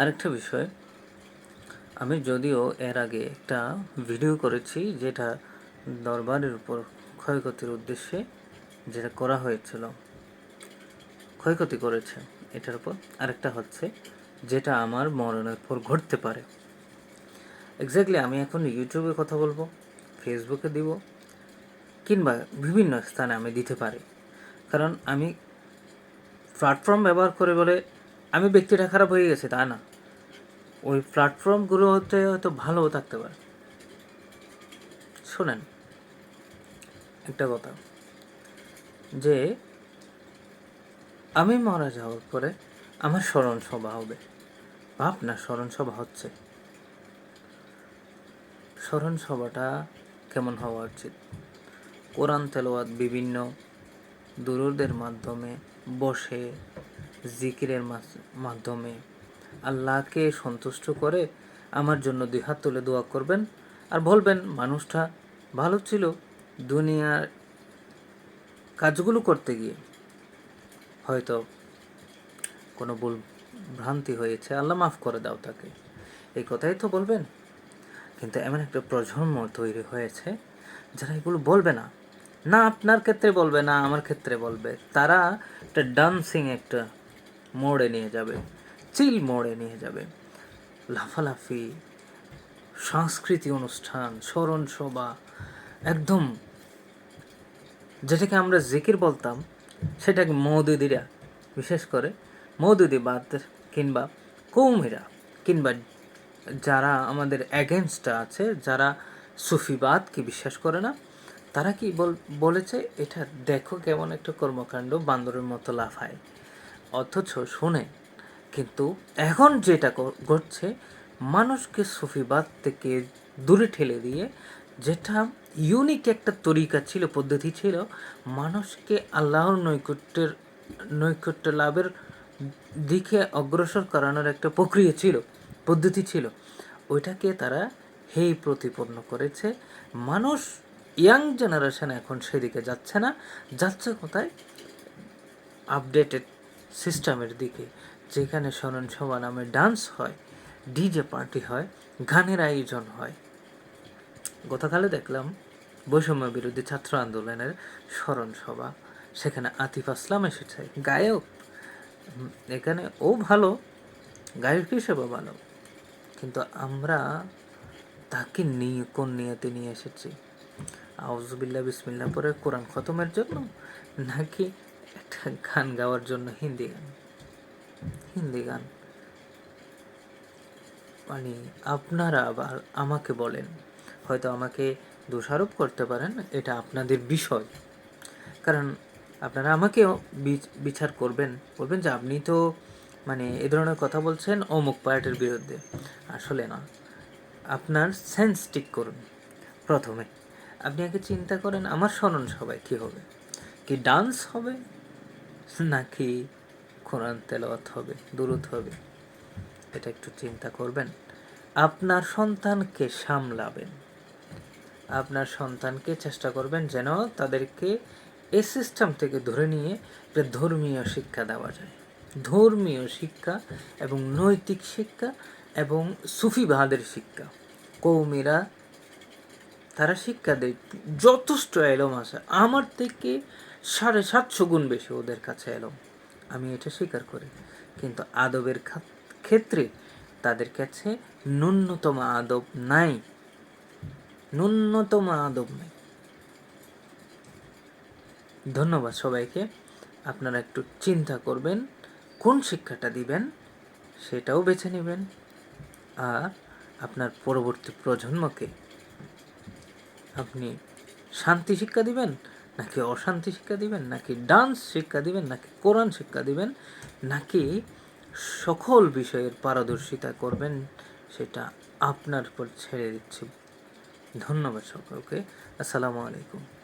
আরেকটা বিষয়, আমি যদিও এর আগে একটা ভিডিও করেছি যেটা দরবারের উপর ক্ষয়ক্ষতির উদ্দেশ্যে যেটা করা হয়েছিল। ক্ষয়ক্ষতি করেছে, এটার উপর আরেকটা হচ্ছে যেটা আমার মরণের পর ঘটতে পারে। এক্স্যাক্টলি আমি এখন ইউটিউবে কথা বলব ফেসবুকে দিব, কিংবা বিভিন্ন স্থানে আমি দিতে পারি। কারণ আমি প্ল্যাটফর্ম ব্যবহার করে বলে আমি ব্যক্তিটা খারাপ হয়ে গেছে, তা না। ওই প্ল্যাটফর্মগুলোতে হয়তো ভালোও থাকতে পারে। শোনেন, একটা কথা। যে, আমি মারা যাওয়ার পরে আমার স্মরণ সভা হবে। ভাব না, স্মরণ সভা হচ্ছে। স্মরণ সভাটা কেমন হওয়া উচিত? কোরআন তেলোয়াত বিভিন্ন দুরুদের মাধ্যমে বসে জিকিরের মাধ্যমে। আল্লাহকে সন্তুষ্ট করে আমার জন্য দুই হাত তুলে দোয়া করবেন। আর বলবেন, মানুষটা ভালো ছিল দুনিয়ার কাজগুলো করতে গিয়ে। হয়তো কোনো ভুল ভ্রান্তি হয়েছে। আল্লাহ মাফ করে দাও তাকে। এই কথাই তো বলবেন। কিন্তু এমন একটা প্রজন্ম তৈরি হয়েছে যারা এগুলো বলবে না। না আপনার ক্ষেত্রে বলবে, না আমার ক্ষেত্রে বলবে। তারা একটা ডান্সিং একটা মোড়ে নিয়ে যাবে, চিল মোড়ে নিয়ে যাবে। লাফালাফি, সাংস্কৃতিক অনুষ্ঠান, স্মরণ সভা, একদম যেটাকে আমরা জিকির বলতাম, সেটাকে মৌদুদিরা, বিশেষ করে মৌদুদিবাদ কিংবা কৌমিরা, কিংবা যারা আমাদের অ্যাগেনস্টে আছে, যারা সুফিবাদকে বিশ্বাস করে না, তারা কি বল, বলেছে, এটা দেখো কেমন একটা কর্মকাণ্ড, বান্দরের মতো লাফায়। অথচ শুনে, কিন্তু এখন যেটা ঘটছে, মানুষকে সুফিবাদ থেকে দূরে ঠেলে দিয়ে যেটা ইউনিক একটা তরিকা ছিল, পদ্ধতি ছিল, মানুষকে আল্লাহর নৈকট্যের, নৈকট্য লাভের দিকে অগ্রসর করানোর একটা প্রক্রিয়া ছিল, পদ্ধতি ছিল। ওইটাকে তারা হেই প্রতিপন্ন করেছে। মানুষ ইয়াং জেনারেশন এখন সেদিকে যাচ্ছে না, যাচ্ছে কোথায়? আপডেটেড সিস্টেমের দিকে, যেখানে স্মরণ সভা নামে ডান্স হয়, ডিজে পার্টি হয়, গানের আয়োজন হয়। গতকালে দেখলাম বৈষম্য বিরোধী ছাত্র আন্দোলনের স্মরণ সভা, সেখানে আতিফ আসলাম এসেছে, গায়ক। এখানে ও ভালো, গায়ক হিসেবে ভালো। কিন্তু আমরা তাকে নিয়ে, কোন নিয়তে নিয়ে এসেছি? আউজুবিল্লা বিসমিল্লা পরে কোরআন খতমের জন্য? নাকি একটা গান গাওয়ার জন্য হিন্দি গান। হিন্দি গান। মানে আপনারা আবার আমাকে বলেন, হয়তো আমাকে দোষারোপ করতে পারেন, এটা আপনাদের বিষয়। কারণ আপনারা আমাকেও বিচ- বিচার করবেন, বলবেন যে আপনি তো মানে এ ধরনের কথা বলছেন অমুক পার্টির বিরুদ্ধে। আসলে না। আপনার সেন্স ঠিক করুন, প্রথমে। আপনি আগে চিন্তা করেন, আমার স্মরণ সবাই কী হবে? কি ডান্স হবে? নাকি কোরআন তেলাওয়াত হবে, দুরুদ হবে? এটা একটু চিন্তা করবেন। আপনার সন্তানকে সামলাবেন। আপনার সন্তানকে চেষ্টা করবেন যেন তাদেরকে এই সিস্টেম থেকে ধরে নিয়ে একটা ধর্মীয় শিক্ষা দেওয়া যায়। ধর্মীয় শিক্ষা এবং নৈতিক শিক্ষা এবং সুফিবাদের শিক্ষা। কৌমিরা, তারা শিক্ষা দেয়। যথেষ্ট এলম আছে। আমার থেকে সাড়ে সাতশো গুণ বেশি ওদের কাছে এলম আমি এটা স্বীকার করি। কিন্তু আদবের ক্ষেত্রে তাদের কাছে ন্যূনতম আদব নাই। ন্যূনতম আদব নাই। ধন্যবাদ সবাইকে। আপনারা একটু চিন্তা করবেন, কোন শিক্ষাটা দিবেন সেটাও বেছে নেবেন। আর আপনার পরবর্তী প্রজন্মকে আপনি শান্তি শিক্ষা দিবেন নাকি অশান্তি শিক্ষা দিবেন, নাকি ডান্স শিক্ষা দিবেন, নাকি কোরআন শিক্ষা দিবেন, নাকি সকল বিষয়ের পারদর্শিতা করবেন, সেটা আপনার উপর ছেড়ে দিচ্ছি। ধন্যবাদ সকলকে। আসসালামু আলাইকুম।